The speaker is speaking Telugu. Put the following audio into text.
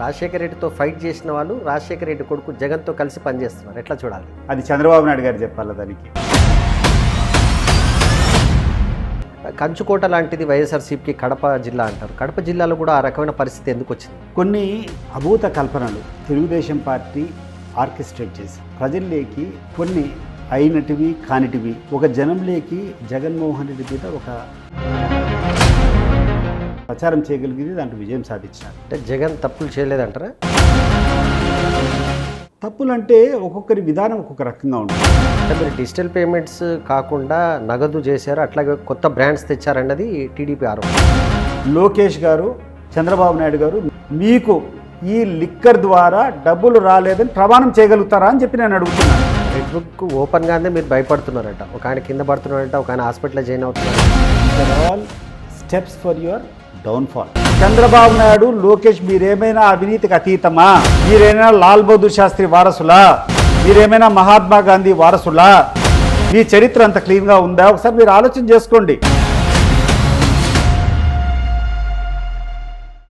రాజశేఖర రెడ్డితో ఫైట్ చేసిన వాళ్ళు రాజశేఖర రెడ్డి కొడుకు జగన్తో కలిసి పనిచేస్తున్నారు. ఎట్లా చూడాలి? అది చంద్రబాబు నాయుడు గారు చెప్పాలి దానికి. కంచుకోట లాంటిది వైఎస్ఆర్సీపీకి కడప జిల్లా అంటారు. కడప జిల్లాలో కూడా ఆ రకమైన పరిస్థితి ఎందుకు వచ్చింది? కొన్ని అభూత కల్పనలు తెలుగుదేశం పార్టీ ఆర్కెస్ట్రేట్ చేసి ప్రజల్లోకి కొన్ని అయినటివి కానిటివి. ఒక జనంలోకి జగన్మోహన్ రెడ్డి మీద ఒక ప్రచారం చేయగలిగింది దాంట్లో విజయం సాధించినారు అంటే జగన్ తప్పులు చేయలేదంటారా? తప్పులంటే ఒక్కొక్కరి విధానం ఒక్కొక్క రకంగా ఉంటుంది. అంటే మీరు డిజిటల్ పేమెంట్స్ కాకుండా నగదు చేశారు అట్లాగే కొత్త బ్రాండ్స్ తెచ్చారన్నది టీడీపీ ఆరోపణ. లోకేష్ గారు చంద్రబాబు నాయుడు గారు మీకు ఈ లిక్కర్ ద్వారా డబ్బులు రాలేదని ప్రమాణం చేయగలుగుతారా అని చెప్పి నేను అడుగుతున్నాను. రెడ్ బుక్ ఓపెన్గానే మీరు భయపడుతున్నారట. ఒక ఆయన కింద పడుతున్నారంట ఒక ఆయన హాస్పిటల్లో జాయిన్ అవుతున్నారు all steps for your downfall Chandrababu Naidu Lokesh మీరేమైనా అవినీతికి అతీతమా? మీరేమైనా లాల్ బహదూర్ శాస్త్రి వారసులా? మీరేమైనా మహాత్మా గాంధీ వారసులా? మీ చరిత్ర అంత క్లీన్గా ఉందా? ఒకసారి మీరు ఆలోచన చేసుకోండి.